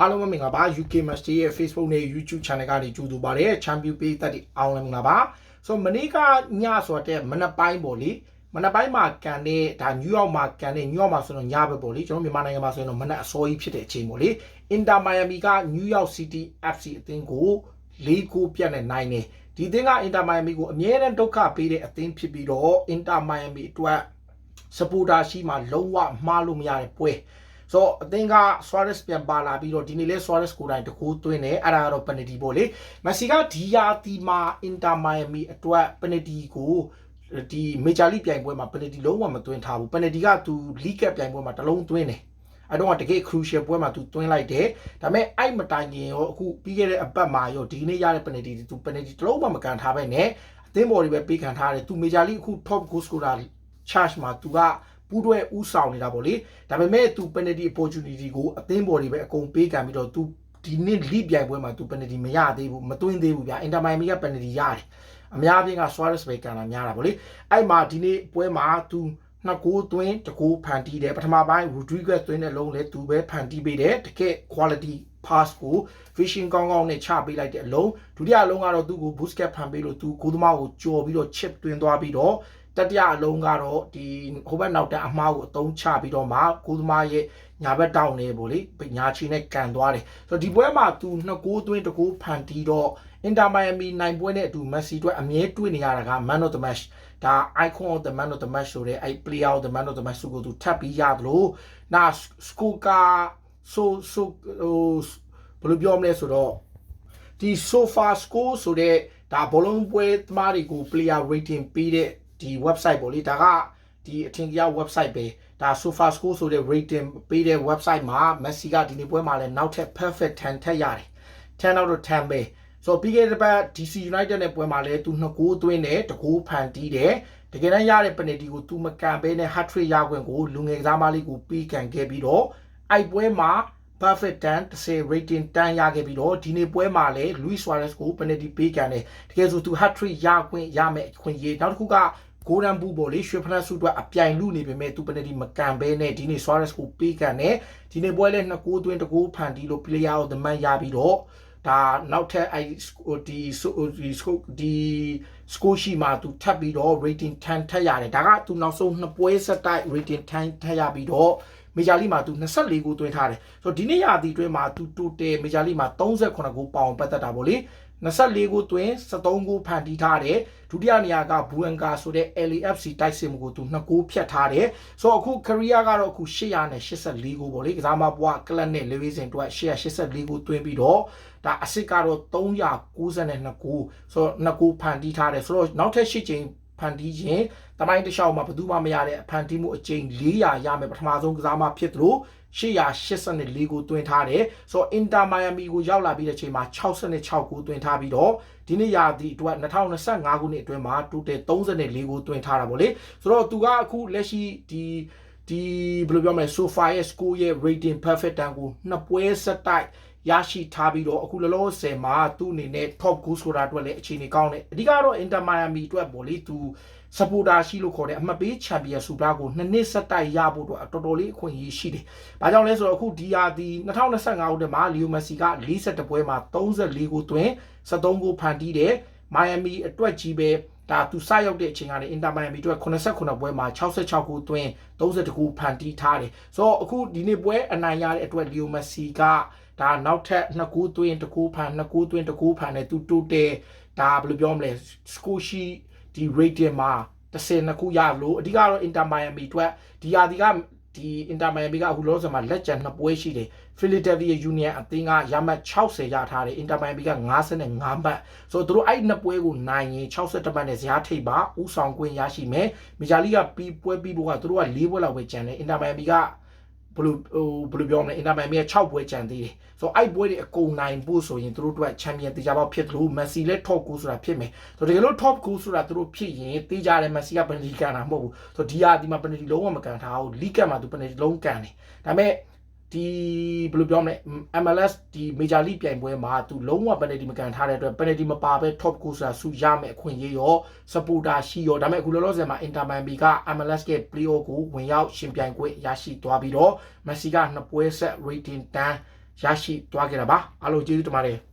အားလုံးပဲမင်္ဂလာပါ UK Master ရဲ့ Facebook နဲ့ YouTube Channel ကနေကြိုဆိုပါရစေ Champion Page တက်တီအောင်လည်းမင်္ဂလာပါဆိုမနေ့ကညဆိုတဲ့မနက်ပိုင်းပေါ့လေမနက်ပိုင်းမှာကန်တဲ့ဒါနယူးယောက်မှာကန်တဲ့နယူးယောက်မှာဆိုတော့ညပဲပေါ့လေကျွန်တော်မြန်မာနိုင်ငံမှာဆိုရင်တော့မနက်အစောကြီးဖြစ်တဲ့အချိန်ပေါ့လေ Inter Miami က New York City FC အသင်းကို၄ကိုပြတ်နဲ့နိုင်တယ်ဒီအသင်းက Inter Miami ကိုအမြဲတမ်းဒုက္ခပေးတဲ့အသင်းဖြစ်ပြီးတော့ Inter Miami အတွက်စပူတာရှိမှလုံးဝမှားလို့မရတဲ့ပွဲ ဆိုတော့အသင်းက Suarez ပြန်ပါလာပြီးတော့ဒီနေ့လဲ Suarez ကိုယ်တိုင်တကူသွင်းတယ်အဲ့ဒါကတော့ penalty ပေါ့လေမက်ဆီကဒီယာတီမှာ Inter Miami အတွက် penalty ကိုဒီ Major League ပြိုင်ပွဲမှာ penalty လုံးဝမသွင်းထားဘူး penalty ကသူ League Cup ပြိုင်ပွဲမှာတစ်လုံးသွင်းတယ်အဲ့တော့တကယ် crucial ပွဲမှာသူသွင်းလိုက်တယ်ဒါပေမဲ့အဲ့မတိုင်ခင်ရောအခုပြီးခဲ့တဲ့အပတ်မှာရောဒီနေ့ရတဲ့ penalty သူ penalty တစ်လုံးမှမကန်ထားပဲနဲ့အသင်းပေါ်တွေပဲပေးခံထားတယ်သူ Major League အခု top goal scorer charge မှာသူက ပူးတွဲဥဆောင်နေတာပေါ့လေဒါပေမဲ့ तू penalty opportunity ကိုအသင်းပေါ်တွေပဲအကုန်ပေးကန်ပြီးတော့ तू ဒီနေ့ lead ပြိုင်ပွဲမှာ तू penalty မရသေးဘူးမသွင်းသေးဘူးဗျာ Inter Miami က penalty ရတယ်အများအပြားက Suarez ပဲကန်တာများတာပေါ့လေအဲ့မှာဒီနေ့ပွဲမှာ तू နှစ်ကိုသွင်းတကိုဖန်တီးတယ်ပထမပိုင်း Rodriguez သွင်းတဲ့လုံးလဲသူပဲဖန်တီးပေးတယ်တကယ် quality pass ကို fishing ကောင်းကောင်းနဲ့ချပေးလိုက်တဲ့အလုံးဒုတိယအလုံးကတော့သူ့ကို boost cap ဖန်ပေးလို့သူကိုသမားကိုကြော်ပြီးတော့ chip သွင်းသွားပြီးတော့ တတိယအလုံးကတော့ဒီဟိုဘက်နောက်တန်းအမားကိုအသုံးချပြီးတော့မှကိုသမားရဲ့ညာဘက်တောင်းနေပေါ့လေညာချီနဲ့ကန်သွားတယ်ဆိုတော့ဒီပွဲမှာသူနှစ်ကိုးသွင်းတကိုးဖန်တီးတော့ Inter Miami နိုင်ပွဲနဲ့အတူ Messi အတွက်အမြဲတွေ့နေရတာက Man of the Match ဒါ icon of the man of the match ဆိုတဲ့အဲ့ player of the man of the match ကိုသူထပ်ပြီးရသလိုနာ score က so so ဟိုဘယ်လိုပြောမလဲဆိုတော့ဒီ sofa score ဆိုတဲ့ဒါဘောလုံးပွဲသမားတွေကို player rating ပေးတဲ့ ဒီ website ပေါ့လေဒါကဒီအထင်ကြီး website ပဲဒါ sofa score ဆိုတဲ့ rating ပေးတဲ့ website မှာ Messi ကဒီနေ့ပွဲမှာလည်းနောက်ထပ် perfect 10ထက်ရတယ်10 out of 10ပဲဆိုတော့ပြီးခဲ့တဲ့ဘက် DC United နဲ့ပွဲမှာလည်းသူနှစ်ကိုးသွင်းတယ်တကိုးဖန်တီးတယ်တကယ်တမ်းရတဲ့ penalty ကိုသူမကန်ပဲနဲ့ hat trick ရခွင့်ကိုလူငယ်ကစားမလေးကိုပြီးကန်ခဲ့ပြီးတော့အိုက်ပွဲမှာ perfect 10 10 rating 10ရခဲ့ပြီးတော့ဒီနေ့ပွဲမှာလည်း Luis Suarez ကို penalty ပေးကန်တယ်တကယ်ဆိုသူ hat trick ရခွင့်ရမယ်ခွင့်ရေးနောက်တစ်ခုကဂိုးရန်ဘူးပေါ့လေရွှေဖနက်စုအတွက်အပြိုင်လူနေပေမဲ့သူပနတီမကန်ဘဲနဲ့ဒီနေ့ Suarez ကိုပေးကန်တယ်ဒီနေ့ပွဲလဲနှစ်ကိုးသွင်းတကိုးဖန်တီလို့ player of the match ရပြီးတော့ဒါနောက်ထပ်အဲ့ဒီဒီဒီစကိုရှိမှာသူထပ်ပြီးတော့ rating 10ထပ်ရတယ်ဒါကသူနောက်ဆုံးနှစ်ပွဲဆက်တိုက် rating 10ထပ်ရပြီးတော့ မေဂျာလီမှာသူ24ဂိုးသွင်းထားတယ်ဆိုတော့ဒီနေ့ရာသီအတွင်းမှာသူ total မေဂျာလီမှာ38ဂိုးပေါင်ပတ်သက်တာပေါ့လေ24ဂိုးသွင်း73ဂိုးဖန်တီးထားတယ်ဒုတိယနေရာကဘူအန်ကာဆိုတဲ့ LAFC တိုက်စစ်မှုကိုသူ2ဂိုးဖြတ်ထားတယ်ဆိုတော့အခု career ကတော့အခု884ဂိုးပေါ့လေကစားမပွားကလပ်နဲ့လေဝီစင်တို့884ဂိုးသွင်းပြီးတော့ဒါအစ်စ်ကတော့392ဂိုးဆိုတော့2ဂိုးဖန်တီးထားတယ်ဆိုတော့နောက်ထပ်8ချိန် ဖန်တီးခြင်းတမိုင်းတစ်လျှောက်မှာဘယ်သူမှမရတဲ့ဖန်တီးမှုအကြိမ်400ရမယ်ပထမဆုံးကစားမဖြစ်သလို884ကိုတွင်ထားတယ်ဆိုတော့အင်တာမိုင်ယာမီကိုရောက်လာပြီးတဲ့ချိန်မှာ66ကိုတွင်ထားပြီးတော့ဒီနေ့ရာသီအတွက်2025ခုနှစ်အတွင်းမှာတူတယ်34ကိုတွင်ထားတာပေါ့လေဆိုတော့သူကအခုလက်ရှိဒီဒီဘယ်လိုပြောမလဲ sofa ရဲ့ score ရဲ့ rating perfect တန်းကိုနှစ်ပွဲဆက်တိုက် ရရှိထားပြီးတော့အခုလောလောဆယ်မှာသူ့အနေနဲ့ top goal scorer အတွက်လည်းအခြေအနေကောင်းတယ်အဓိကတော့ Inter Miami အတွက်ပေါ့လေသူ supporter ရှိလို့ခေါ်တဲ့အမှတ်ပေး champion ဆူပါကိုနှစ်နှစ်ဆက်တိုက်ရဖို့တော့တော်တော်လေးအခွင့်အရေးရှိတယ်။ဘာကြောင့်လဲဆိုတော့အခုဒီယာဒီ2025ခုနှစ်မှာ Leo Messi က42ပွဲမှာ34ဂိုးသွင်း73ဂိုးဖန်တီးတယ်။ Miami အတွက်ကြီးပဲဒါသူစရောက်တဲ့အချိန်ကနေ Inter Miami အတွက်89ပွဲမှာ66ဂိုးသွင်း32ဂိုးဖန်တီးထားတယ်။ဆိုတော့အခုဒီနေ့ပွဲအနိုင်ရတဲ့အတွက် Leo Messi က ဒါနောက်ထပ်2ကူးသွင်း1ကူးဖန်2ကူးသွင်း1ကူးဖန်နဲ့သူတိုးတယ်ဒါဘယ်လိုပြောမလဲစကိုရှိဒီ rating မှာ30နှစ်ခုရလို့အဓိကတော့ Inter Miami အတွက်ဒီယာဒီကဒီ Inter Miami ကအခုလောဆယ်မှာလက်ကျန်နှစ်ပွဲရှိတယ် Philadelphia Union အသင်းကရမှတ်60ရထားတယ် Inter Miami က55မှတ်ဆိုတော့သူတို့အဲ့နှစ်ပွဲကိုနိုင်ရင်62မှတ်နဲ့ဇယားထိပ်ပါဥဆောင်ခွင့်ရရှိမယ်မဂျာလီကပြီးပွဲပြီးဖို့ကသူတို့က၄ပွဲလောက်ပဲကျန်တယ် Inter Miami က ဘယ်လိုဟိုဘယ်လိုပြောမလဲအင်တာမန်မီက6ပွဲကျန်သေးတယ်ဆိုတော့အဲ့ပွဲတွေအကုန်နိုင်ဖို့ဆိုရင်သူတို့တို့ကချန်ပီယံတေချာပေါက်ဖြစ်တယ်လို့မက်ဆီလည်း top goal ဆိုတာဖြစ်မယ်ဆိုတော့တကယ်လို့ top goal ဆိုတာသူတို့ဖြစ်ရင်တေချာတယ်မက်ဆီကပယ်နတီကန်တာမဟုတ်ဘူးဆိုတော့ဒီဟာဒီမှာပယ်နတီလုံးဝမကန်ထားဘူးလီကတ်မှာသူပယ်နတီလုံးကန်တယ်ဒါပေမဲ့ ဒီဘယ်လိုပြောမလဲ MLS ဒီ Major League ပြိုင်ပွဲမှာသူလုံးဝ penalty မကန်ထားတဲ့အတွက် penalty မပါဘဲ top goal ဆိုတာစုရမယ်အခွင့်အရေးရော supporter ရှိရောဒါပေမဲ့အခုလောလောဆယ်မှာ Inter Miami က MLS ရဲ့ playoff ကိုဝင်ရောက်ရှင်ပြိုင်ခွင့်ရရှိသွားပြီးတော့ Messi ကနှစ်ပွဲဆက် rating 10ရရှိသွားခဲ့တာပါအားလုံးကျေးဇူးတင်ပါတယ်